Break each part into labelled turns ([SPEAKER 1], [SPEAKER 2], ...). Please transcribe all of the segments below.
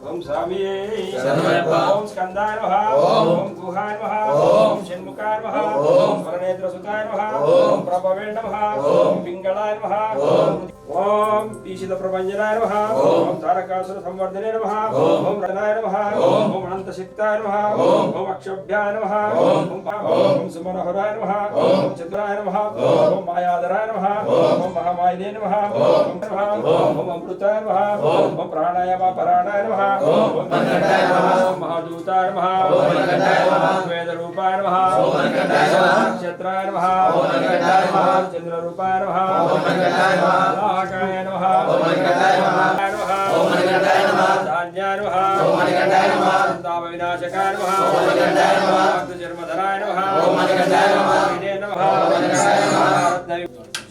[SPEAKER 1] ఓం స్వామియే. ఓం స్కందాయ నమః
[SPEAKER 2] ఓం.
[SPEAKER 1] గుహాయ నమః
[SPEAKER 2] ఓం.
[SPEAKER 1] షణ్ముఖాయ నమః
[SPEAKER 2] ఓం.
[SPEAKER 1] ఓం పరనేత్రసుతాయ నమః
[SPEAKER 2] ఓం.
[SPEAKER 1] ప్రభవే నమః
[SPEAKER 2] ఓం.
[SPEAKER 1] ఓం పింగళాయ నమః
[SPEAKER 2] ఓం.
[SPEAKER 1] ओम ईशित प्रपंचनाय नमः
[SPEAKER 2] ओम
[SPEAKER 1] तारकासुर संवर्धने नमः ओम
[SPEAKER 2] रणाय
[SPEAKER 1] नमः ओम अनंत
[SPEAKER 2] शक्ताय
[SPEAKER 1] नमः ओम अक्षभ्याय नमः
[SPEAKER 2] ओम
[SPEAKER 1] ओम सुमनोहराय नमः
[SPEAKER 2] ओम
[SPEAKER 1] चंद्राय नमः ओम मायादराय नमः
[SPEAKER 2] ओम
[SPEAKER 1] महामायने नमः ओम
[SPEAKER 2] ओम
[SPEAKER 1] अमृताय नमः ओम
[SPEAKER 2] प्राणायाम
[SPEAKER 1] पराणाय नमः ओम
[SPEAKER 2] मनकटाय
[SPEAKER 1] नमः ओम
[SPEAKER 2] महादूताय
[SPEAKER 1] नमः ओम मनकटाय
[SPEAKER 2] नमः
[SPEAKER 1] वेद रूपाय नमः ओम
[SPEAKER 2] मनकटाय
[SPEAKER 1] नमः
[SPEAKER 2] नक्षत्राय नमः
[SPEAKER 1] ओम मनकटाय नमः
[SPEAKER 2] चंद्र रूपाय नमः
[SPEAKER 1] ओम मनकटाय
[SPEAKER 2] नमः మణికంఠాయ నమః. ఓం మణికంఠాయ నమః. ఓం మణికంఠాయ నమః.
[SPEAKER 1] ధాన్యాయ నమః
[SPEAKER 2] ఓం మణికంఠాయ నమః.
[SPEAKER 1] సంతాప వినాశకాయ నమః
[SPEAKER 2] ఓం మణికంఠాయ నమః.
[SPEAKER 1] భక్తజన్మధరాయ నమః
[SPEAKER 2] ఓం మణికంఠాయ నమః.
[SPEAKER 1] వినే నమః
[SPEAKER 2] ఓం మణికంఠాయ నమః.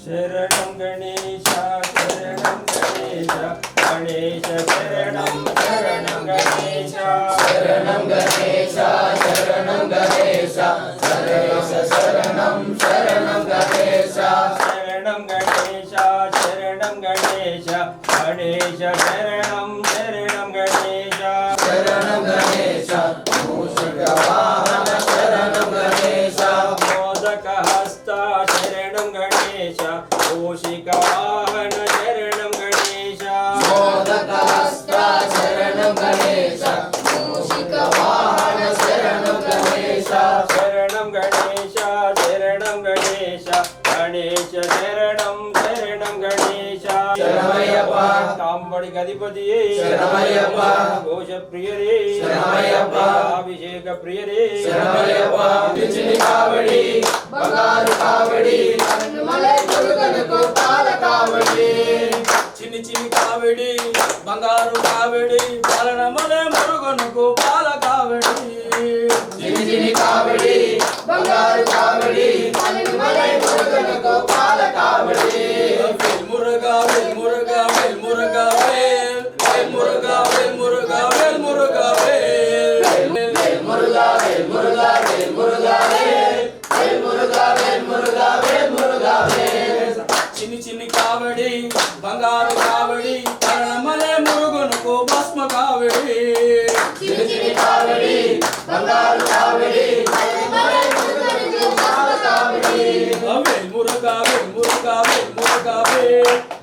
[SPEAKER 1] శరణం గణేశ శరణం గణేశ గణేశ శరణం శరణం గణేశ
[SPEAKER 2] శరణం గణేశ శరణం గణేశ గణేశ శరణం శరణం
[SPEAKER 1] गणेश शरणं शरणं गणेश। शरणं गणेश
[SPEAKER 2] శరణమయ్యప్ప.
[SPEAKER 1] ఘోష ప్రియరే.
[SPEAKER 2] శరణమయ్యప్ప.
[SPEAKER 1] అభిషేక ప్రియరే.
[SPEAKER 2] శరణమయ్యప్ప. విచిని కావడి బంగారు కావడి మలై మురుగనుకు పాల కావడి.
[SPEAKER 3] చిన్ని చిన్ని కావిడి బంగారు కావిడి.
[SPEAKER 2] బంగారు కావిడి
[SPEAKER 3] పాలన మలే మురుగునుకు భస్మ కావిడి
[SPEAKER 2] చిని చిని కావడి బంగారు కావడి మలై మురుగనుకు పాల కావడి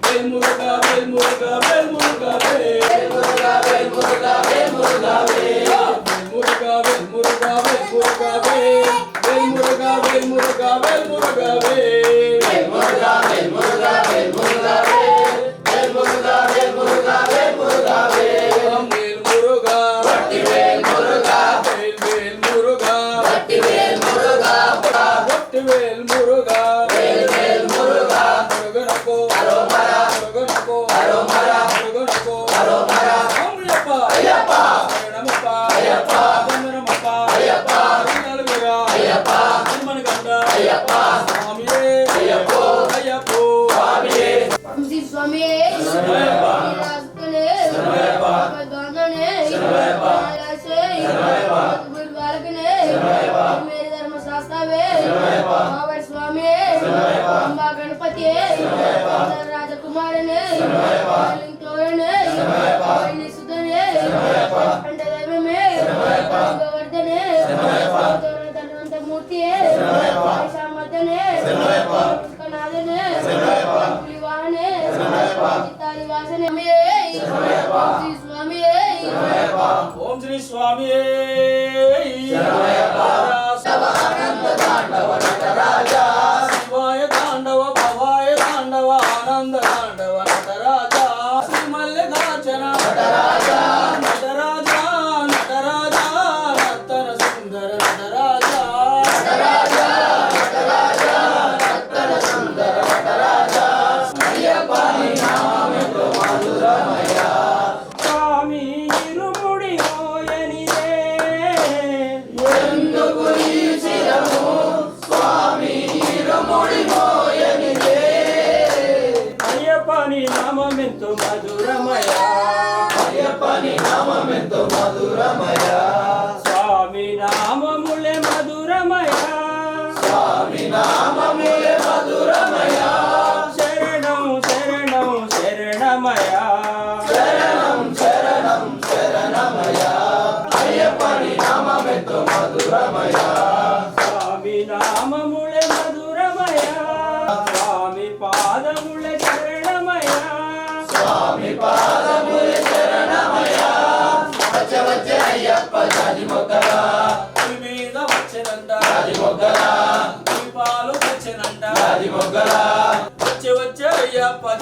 [SPEAKER 3] వేల్ మురుగా వేల్ మురుగా వేల్ మురుగా వేల్ వేల్ మురుగా వేల్ మురుగా వేల్ మురుగా వేల్
[SPEAKER 2] వేల్ మురుగా వేల్ మురుగా వేల్ మురుగా
[SPEAKER 3] నందనాండవ
[SPEAKER 1] నటరాజా
[SPEAKER 2] అయ్యప్పని నామమెంతో మధురమయా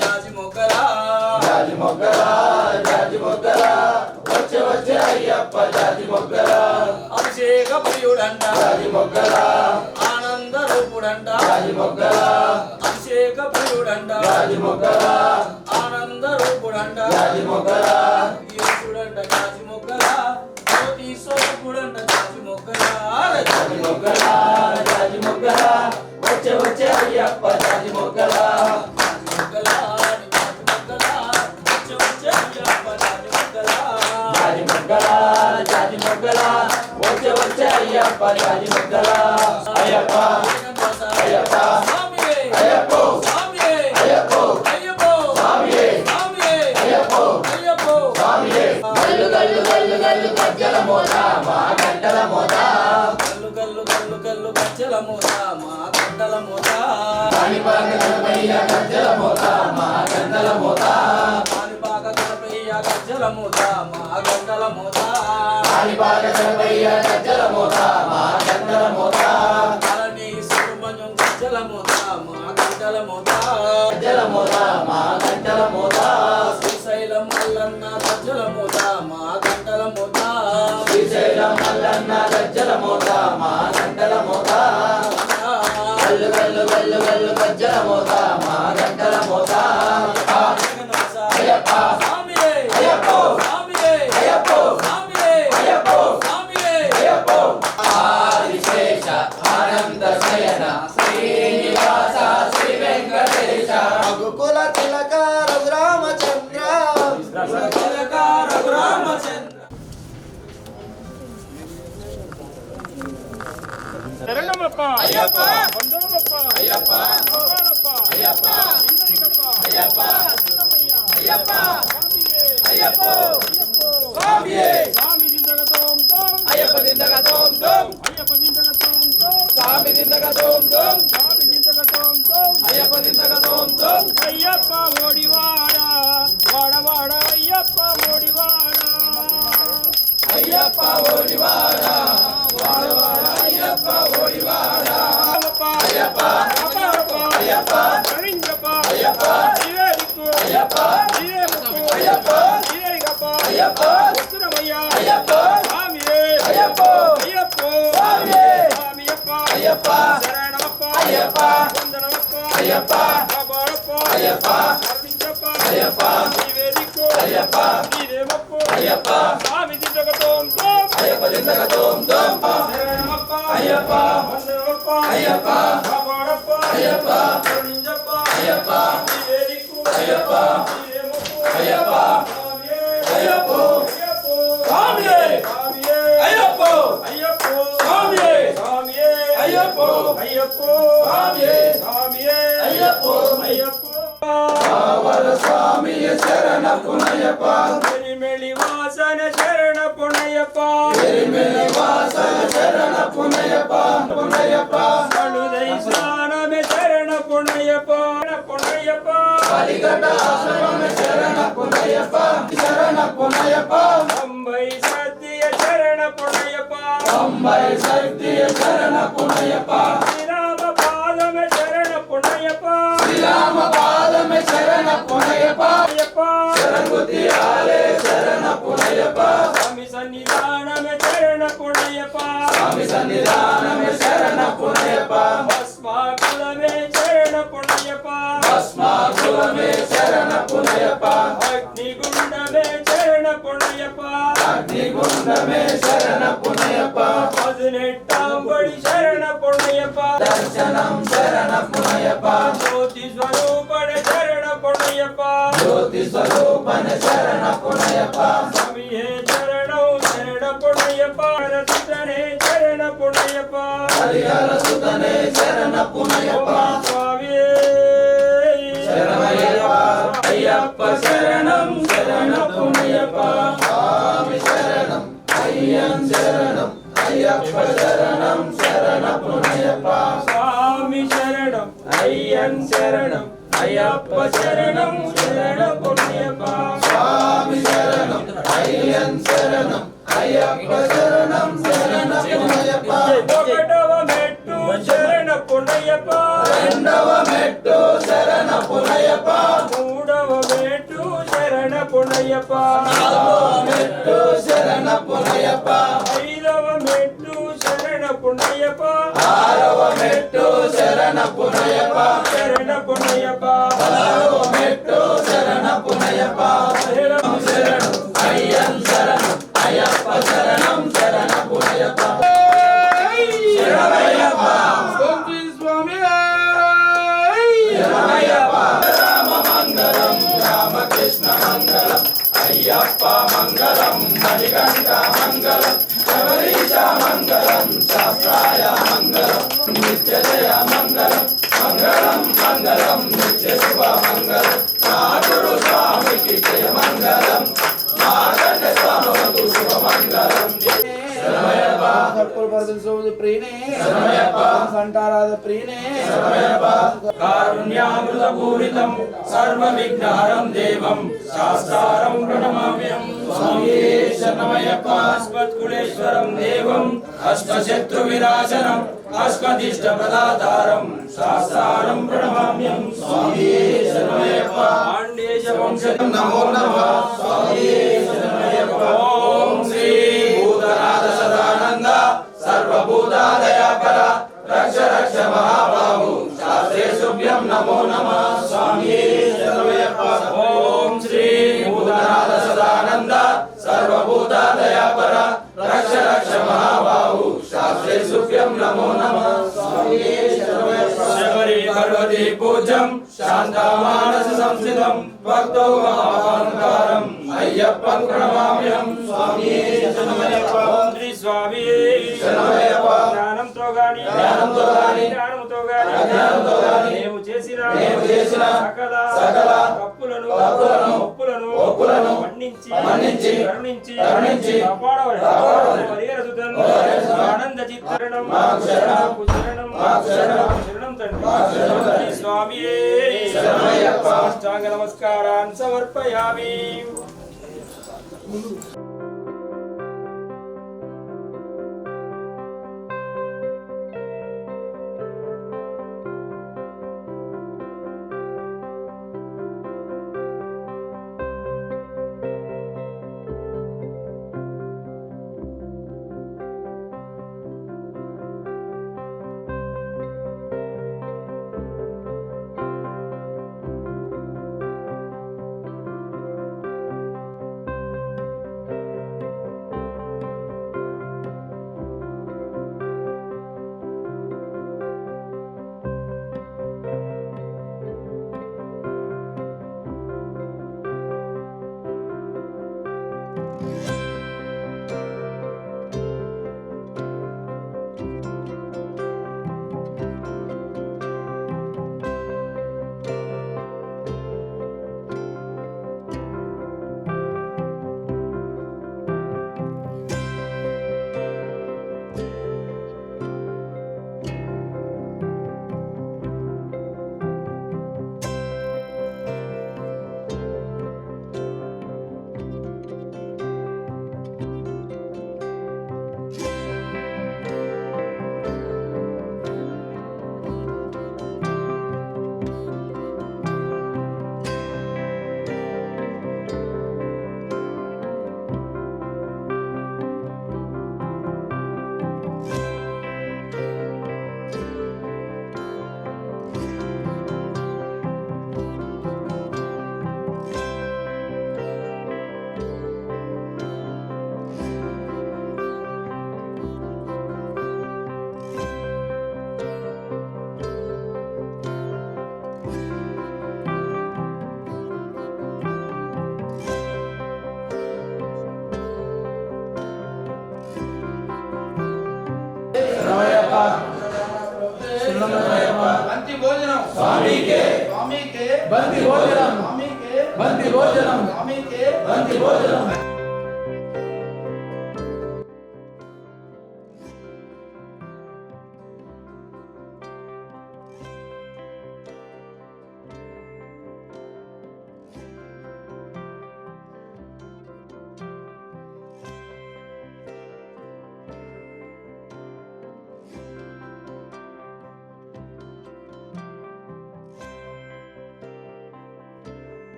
[SPEAKER 3] జాజి మొగ్గలా
[SPEAKER 2] జాతి మొక్కలా జాతి మొక్కలా వచ్చ వచ్చ అయ్యప్ప జాతి మొక్కలా
[SPEAKER 3] అభిషేక ప్రియుడంట
[SPEAKER 2] జాతి మొక్కలా
[SPEAKER 3] ఆనంద రూపుడంట
[SPEAKER 2] జాతి మొక్కలా
[SPEAKER 3] అభిషేక ప్రియుడంట
[SPEAKER 2] జాతి మొక్కలా
[SPEAKER 3] ఆనంద రూపుడంట
[SPEAKER 2] జాతి మొక్కలా
[SPEAKER 3] యేసుడంట జాజి మొగ్గలా జ్యోతి స్వరూపుడంట జాజి
[SPEAKER 2] జాతి మొక్కలా
[SPEAKER 3] మొగ్గలా జాజి మొగ్గలా వచ్చే వచ్చే అయ్యప్ప జాజి మొగ్గలా
[SPEAKER 2] వచ్చ వచ్చ అయ్యప్ప జాతి మొక్కలా అయ్యప్ప అయ్యప్ప
[SPEAKER 3] స్వామియే
[SPEAKER 2] అయ్యప్పో
[SPEAKER 3] స్వామియే
[SPEAKER 2] అయ్యప్పో స్వామియే గల్లు గల్లు గల్లు గల్లు గజ్జల మోత మా గంటల మోత
[SPEAKER 3] గల్లు గల్లు గల్లు గల్లు గజ్జల మోత మా గంటల మోత.
[SPEAKER 2] కాణిపాక గణపయ్య గజ్జల మోత మా గంటల మోత.
[SPEAKER 3] కాణిపాక గణపయ్య గజ్జల మా గంటల మోత
[SPEAKER 2] కాణిపాక గణపయ్య గజ్జల మోత మా గంటల మోత.
[SPEAKER 3] కాలనీ సుబ్రహ్మణ్యం గజ్జల మా గంటల మోత
[SPEAKER 2] గజ్జల మోత మా గంటల మోత.
[SPEAKER 3] శ్రీశైలం మల్లన్న గజ్జల మోత మా గంటల మోత.
[SPEAKER 2] శ్రీశైలం మల్లన్న గజ్జల మా గంటల గల్లు గల్లు గల్లు గల్లు గజ్జల మోత మా గంటల మోత. అయ్యప్ప అయ్యప్పో అయ్యప్పో అయ్యప్పో అయ్యప్పో ఆదిశేష ఆనంద శయన శ్రీనివాస శ్రీ వెంకటేశ.
[SPEAKER 4] రఘుకుల తిలక రఘురామచంద్ర.
[SPEAKER 3] తిలక రఘురామచంద్ర
[SPEAKER 1] శరణమప్ప
[SPEAKER 2] అయ్యప్ప!
[SPEAKER 1] ஐயப்பா
[SPEAKER 2] ஐயப்பா ஐயப்பா ஐயப்பா ஐயப்போ சுவாமியே சுவாமி திந்தகதோம்
[SPEAKER 1] தோம்
[SPEAKER 2] ஐயப்ப
[SPEAKER 1] திந்தகதோம்
[SPEAKER 2] தோம்
[SPEAKER 1] ஐயப்ப
[SPEAKER 2] திந்தகதோம்
[SPEAKER 1] தோம்
[SPEAKER 2] சுவாமி
[SPEAKER 1] திந்தகதோம்
[SPEAKER 2] தோம்
[SPEAKER 1] சுவாமி
[SPEAKER 2] திந்தகதோம்
[SPEAKER 1] தோம்
[SPEAKER 2] ஐயப்ப
[SPEAKER 1] திந்தகதோம்
[SPEAKER 2] தோம்
[SPEAKER 1] ஐயப்பா
[SPEAKER 2] ஓடிவாடா
[SPEAKER 1] வாட
[SPEAKER 2] வாட
[SPEAKER 1] ஐயப்பா
[SPEAKER 2] ஓடிவாடா
[SPEAKER 1] ஐயப்பா
[SPEAKER 2] ஓடிவாடா
[SPEAKER 1] வாட
[SPEAKER 2] வாட
[SPEAKER 1] ஐயப்பா
[SPEAKER 2] ஓடிவாடா
[SPEAKER 1] ஐயப்பா ஐயப்பா ஐயப்பா.
[SPEAKER 2] கவிங்கப்பா ஐயப்பா. ஈரேருக்கு ஐயப்பா.
[SPEAKER 1] ஈரேருக்கு
[SPEAKER 2] ஐயப்பா.
[SPEAKER 1] ஈரேங்கப்பா
[SPEAKER 2] ஐயப்பா.
[SPEAKER 1] உத்தரமையா
[SPEAKER 2] ஐயப்பா.
[SPEAKER 1] சாமியே.
[SPEAKER 2] ஐயப்போ.
[SPEAKER 1] ஐயப்போ.
[SPEAKER 2] சாமியே.
[SPEAKER 1] சாமியப்பா.
[SPEAKER 2] ஐயப்பா.
[SPEAKER 1] சரணப்பா.
[SPEAKER 2] ஐயப்பா.
[SPEAKER 1] வந்தனப்பா.
[SPEAKER 2] ஐயப்பா.
[SPEAKER 1] பாபாரப்பா
[SPEAKER 2] ஐயப்பா.
[SPEAKER 1] அரவிந்தப்பா
[SPEAKER 2] ஐயப்பா.
[SPEAKER 1] ஈரேருக்கு
[SPEAKER 2] ஐயப்பா.
[SPEAKER 1] ஈரேமப்போ
[SPEAKER 2] ஐயப்பா.
[SPEAKER 1] ஜகதோம்
[SPEAKER 2] தோம்
[SPEAKER 1] ஐயப்ப
[SPEAKER 2] ஜகதோம் தோம் பா ஐயப்பா
[SPEAKER 1] ஐயப்பா. வந்தனப்பா ஐயப்பா காபாடப்பா
[SPEAKER 2] ஐயப்பா நிஞ்சப்பா ஐயப்பா ஏரிக்கு ஐயப்பா
[SPEAKER 1] சாமியே ஐயப்போ ஐயப்போ எரிமலை வாசல
[SPEAKER 2] சரண புனையப்பா புனையப்பா கழுதை ஸ்நானமே சரண
[SPEAKER 1] புனையப்பா புனையப்பா பலிகட்ட ஆசிரமமே
[SPEAKER 2] சரண புனையப்பா சரண புனையப்பா
[SPEAKER 1] அம்பை சத்திய சரண புனையப்பா
[SPEAKER 2] அம்பை சத்திய சரண புனையப்பா
[SPEAKER 1] ஸ்ரீராம
[SPEAKER 2] பாதமே சரண புனையப்பா புனையப்பா
[SPEAKER 1] స్వామి సన్నిధానమే శరణ
[SPEAKER 2] పునయప్ప
[SPEAKER 1] భస్మాకులమే శరణ పుణయ్యప్ప
[SPEAKER 2] భస్మాకులమే శరణ పునయప్ప
[SPEAKER 1] అగ్నిగుండమే శరణ పుణయ్యప్ప
[SPEAKER 2] అగ్నిగుండమే శరణ పునయప్ప
[SPEAKER 1] పదునెట్టాంబడి శరణ పుణయ్యప్ప
[SPEAKER 2] దర్శనం శరణ పునయప్ప
[SPEAKER 1] జ్యోతి స్వరూపడ శరణ పుణయ్యప్ప
[SPEAKER 2] జ్యోతి జ్యోతి స్వరూపన శరణ పునయప్ప
[SPEAKER 1] స్వామియే శరణం புண்ணையப்பா
[SPEAKER 2] சுத்தனே சரண புண்ணையப்பா ஹரிஹர
[SPEAKER 1] சுத்தனே
[SPEAKER 2] சரண
[SPEAKER 1] புண்ணையப்பா சுவாமியே. சரணமையப்பா. ஐயப்ப
[SPEAKER 2] சரணம் சரண புண்ணையப்பா சுவாமி சரணம். ஐயன் சரணம். ஐயப்ப
[SPEAKER 1] சரணம் சரண புண்ணையப்பா சுவாமி சரணம். ஐயன் சரணம். புண்ணியப்பா
[SPEAKER 2] சுவாமி சரணம். ஐயன் சரணம். అయ్యప్ప శరణం శరణ పునయప్ప
[SPEAKER 1] ఒకటవ మెట్టు శరణ పుణ్యప్ప
[SPEAKER 2] రెండవ మెట్టు శరణ పునయప్ప
[SPEAKER 1] మూడవ మెట్టు శరణ పుణ్యప్ప
[SPEAKER 2] నాలుగవ మెట్టు శరణ పునయప్ప
[SPEAKER 1] ఐదవ మెట్టు శరణ పుణ్యప్ప
[SPEAKER 2] ఆరవ మెట్టు శరణ పునయప్ప
[SPEAKER 1] శరణ పుణ్యప్ప
[SPEAKER 2] మణికంఠ మంగళం శబరీశ మంగళం శాస్త్రాయ మంగళం నిత్య మంగళం మంగళం మంగళం నిత్య శుభ మంగళం మా స్వామికి జయ మంగళం. శరణమయ్యప్ప శరణమయ్యప్ప
[SPEAKER 4] సంటారాధ ప్రియనే
[SPEAKER 1] కారుణ్యామృతపూరితం సర్వవిఘ్నహరం దేవం శాస్త్రారం ప్రణమామ్యం స్వామి శరణమయ్యప్ప అస్మత్కులేశ్వరం దేవం అష్టశత్రు వినాశనం అస్మదిష్ట ప్రదాతారం శాస్త్రారం ప్రణమామ్యం స్వామి శరణమయ్యప్ప ఆండేశ వంశం
[SPEAKER 2] నమో నమః. స్వామి भूता दयापरा रक्ष रक्ष महाबाहु। शास्त्रे शुभ्यं नमो नमः, स्वामी ओम श्री भूतनाथ सदानन्द सर्वभूता दयापरा रक्ष रक्ष महाबाहु। शास्त्रे शुभ्यं नमो नमः, स्वामी शबरी भगवती
[SPEAKER 1] पूजं
[SPEAKER 2] शान्तामानस संस्थितं, भक्तो महाअहङ्कारम् अय्यप्पं प्रणमाम्यहं, स्वामी शरणमय స్వామి.
[SPEAKER 1] జ్ఞానంతో గాని
[SPEAKER 2] జ్ఞానంతో గాని,
[SPEAKER 1] జ్ఞానంతో గాని
[SPEAKER 2] అజ్ఞానంతో గాని,
[SPEAKER 1] మేము చేసిన
[SPEAKER 2] మేము చేసిన
[SPEAKER 1] సకల
[SPEAKER 2] సకల
[SPEAKER 1] తప్పులను
[SPEAKER 2] తప్పులను,
[SPEAKER 1] ఒప్పులను
[SPEAKER 2] ఒప్పులను
[SPEAKER 1] మన్నించి
[SPEAKER 2] మన్నించి,
[SPEAKER 1] కరుణించి
[SPEAKER 2] కరుణించి,
[SPEAKER 1] కాపాడవలెను.
[SPEAKER 2] కాపాడవలెను.
[SPEAKER 1] పరిహరసుతన్
[SPEAKER 2] పరిహరసుతన్
[SPEAKER 1] ఆనంద చిత్తరణం
[SPEAKER 2] మాకు శరణం.
[SPEAKER 1] మాకు శరణం
[SPEAKER 2] మాకు శరణం.
[SPEAKER 1] శరణం తండ్రి
[SPEAKER 2] మాకు శరణం తండ్రి.
[SPEAKER 1] శ్రీ స్వామియే
[SPEAKER 2] శరణమయ్యప్ప.
[SPEAKER 1] సాష్టాంగ నమస్కారాన్ సమర్పయామి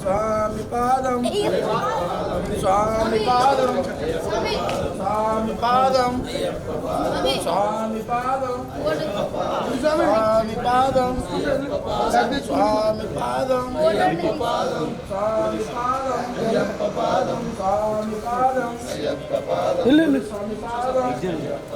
[SPEAKER 4] స్వామి పాదం. స్వామి పాదం. స్వామి పాదం. స్వామి పాదం. స్వామి పాదం. స్వామి పాదం. స్వామి పాదం. స్వామి పాదం. స్వామి పాదం స్వామి పాదం.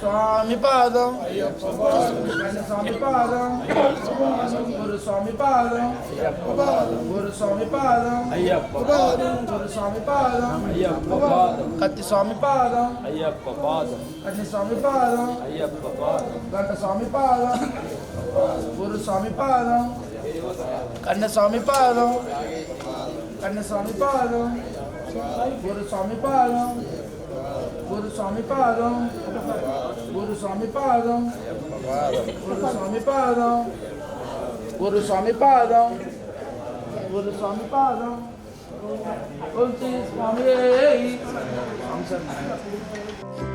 [SPEAKER 4] స్వామి పాదం స్వామి పాదం గురు స్వామి పాదం గురు స్వామి పాదం గురు స్వామి పాదం కత్తి స్వామి పాదం
[SPEAKER 1] అయ్యప్ప పాదం
[SPEAKER 4] కత్తి స్వామి పాదం
[SPEAKER 1] అయ్యప్ప పాదం
[SPEAKER 4] గంట స్వామి పాదం గురు స్వామి పాదం కన్న స్వామి పాదం కన్న స్వామి పాదం గురు స్వామి పాదం Guruswami Padam, Guruswami Padam, Guruswami Padam, Guruswami Padam, Guruswami Padam, Kunti Swami, Swami Sannam.